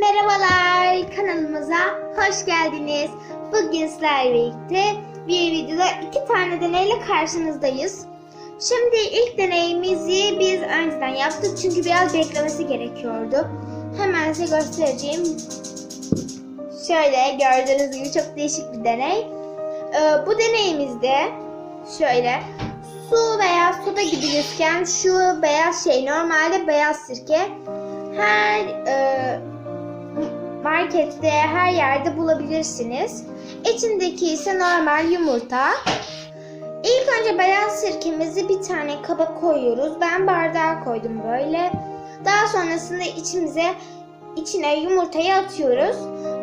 Merhabalar kanalımıza hoş geldiniz. Bugün sizlerle birlikte bir videoda iki tane deneyle karşınızdayız. Şimdi ilk deneyimizi biz önceden yaptık çünkü biraz beklemesi gerekiyordu. Hemen size göstereceğim. Şöyle gördüğünüz gibi çok değişik bir deney. Ee, bu deneyimizde şöyle su veya soda gibi gözüken şu beyaz şey normalde beyaz sirke her e, markette her yerde bulabilirsiniz. İçindeki ise normal yumurta. İlk önce beyaz sirkemizi bir tane kaba koyuyoruz. Ben bardağa koydum böyle. Daha sonrasında içimize içine yumurtayı atıyoruz.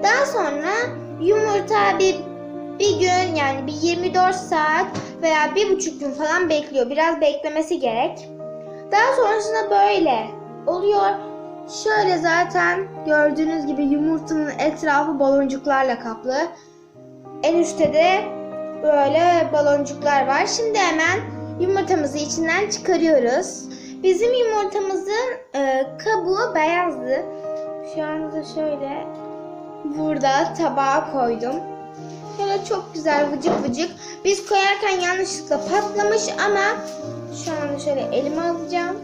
Daha sonra yumurta bir bir gün yani bir 24 saat veya bir buçuk gün falan bekliyor. Biraz beklemesi gerek. Daha sonrasında böyle oluyor. Şöyle zaten gördüğünüz gibi yumurtanın etrafı baloncuklarla kaplı. En üstte de böyle baloncuklar var. Şimdi hemen yumurtamızı içinden çıkarıyoruz. Bizim yumurtamızın e, kabuğu beyazdı. Şu anda şöyle burada tabağa koydum. Şöyle çok güzel vıcık vıcık. Biz koyarken yanlışlıkla patlamış ama şu anda şöyle elime alacağım.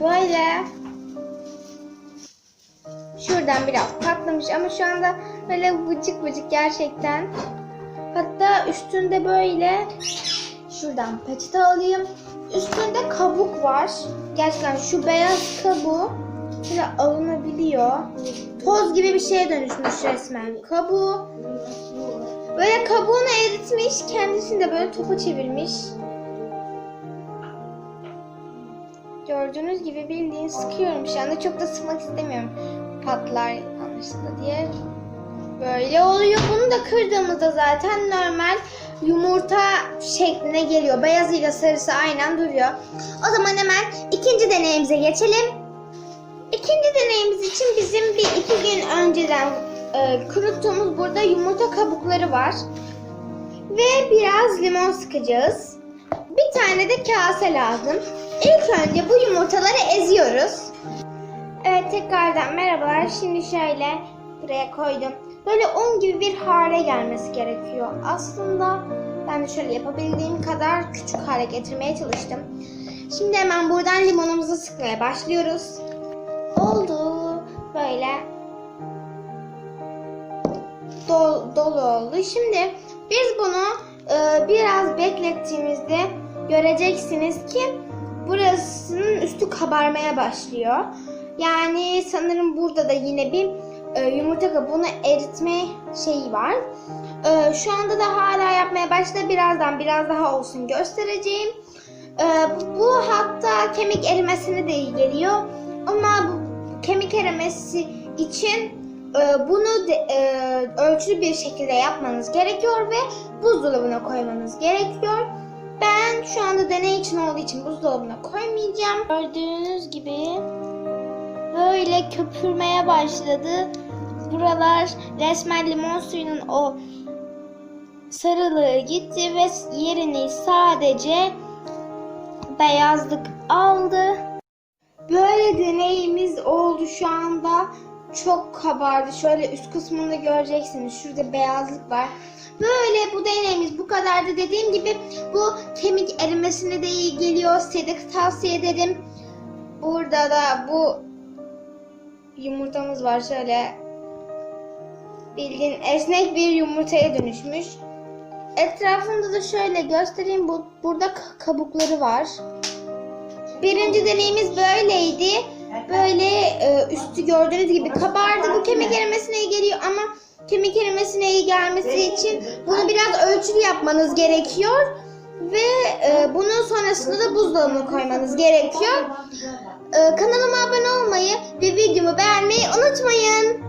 Böyle şuradan biraz patlamış ama şu anda böyle vıcık vıcık gerçekten. Hatta üstünde böyle şuradan peçete alayım. Üstünde kabuk var. Gerçekten şu beyaz kabuğu böyle alınabiliyor. Toz gibi bir şeye dönüşmüş resmen. Kabuğu böyle kabuğunu eritmiş, kendisini de böyle topa çevirmiş. Gördüğünüz gibi bildiğin sıkıyorum şu anda. Çok da sıkmak istemiyorum. Patlar yanlışlıkla diye. Böyle oluyor. Bunu da kırdığımızda zaten normal yumurta şekline geliyor. Beyazıyla sarısı aynen duruyor. O zaman hemen ikinci deneyimize geçelim. İkinci deneyimiz için bizim bir iki gün önceden e, kuruttuğumuz burada yumurta kabukları var. Ve biraz limon sıkacağız. Bir tane de kase lazım. İlk önce bu yumurtaları eziyoruz. Evet tekrardan merhabalar. Şimdi şöyle buraya koydum. Böyle un gibi bir hale gelmesi gerekiyor. Aslında ben de şöyle yapabildiğim kadar küçük hale getirmeye çalıştım. Şimdi hemen buradan limonumuzu sıkmaya başlıyoruz. Oldu. Böyle dol, dolu oldu. Şimdi biz bunu e, biraz beklettiğimizde göreceksiniz ki burasının üstü kabarmaya başlıyor. Yani sanırım burada da yine bir e, yumurta kabuğunu eritme şeyi var. E, şu anda da hala yapmaya başladı. Birazdan biraz daha olsun göstereceğim. E, bu, hatta kemik erimesine de geliyor. Ama bu kemik erimesi için e, bunu de, e, ölçülü bir şekilde yapmanız gerekiyor ve buzdolabına koymanız gerekiyor. Ben şu anda deney için olduğu için buzdolabına koymayacağım. Gördüğünüz gibi böyle köpürmeye başladı. Buralar resmen limon suyunun o sarılığı gitti ve yerini sadece beyazlık aldı. Böyle deneyimiz oldu şu anda. Çok kabardı. Şöyle üst kısmında göreceksiniz. Şurada beyazlık var. Böyle bu deneyimiz bu kadardı. Dediğim gibi bu kemik erimesine de iyi geliyor. Size tavsiye ederim. Burada da bu yumurtamız var. Şöyle bildiğin esnek bir yumurtaya dönüşmüş. Etrafında da şöyle göstereyim. Bu, burada ka- kabukları var. Birinci deneyimiz böyleydi. Böyle e, üstü gördüğünüz gibi kabardı. Bu kemik erimesine iyi geliyor ama kemik erimesine iyi gelmesi için bunu biraz ölçülü yapmanız gerekiyor. Ve e, bunun sonrasında da buzdolabına koymanız gerekiyor. E, kanalıma abone olmayı ve videomu beğenmeyi unutmayın.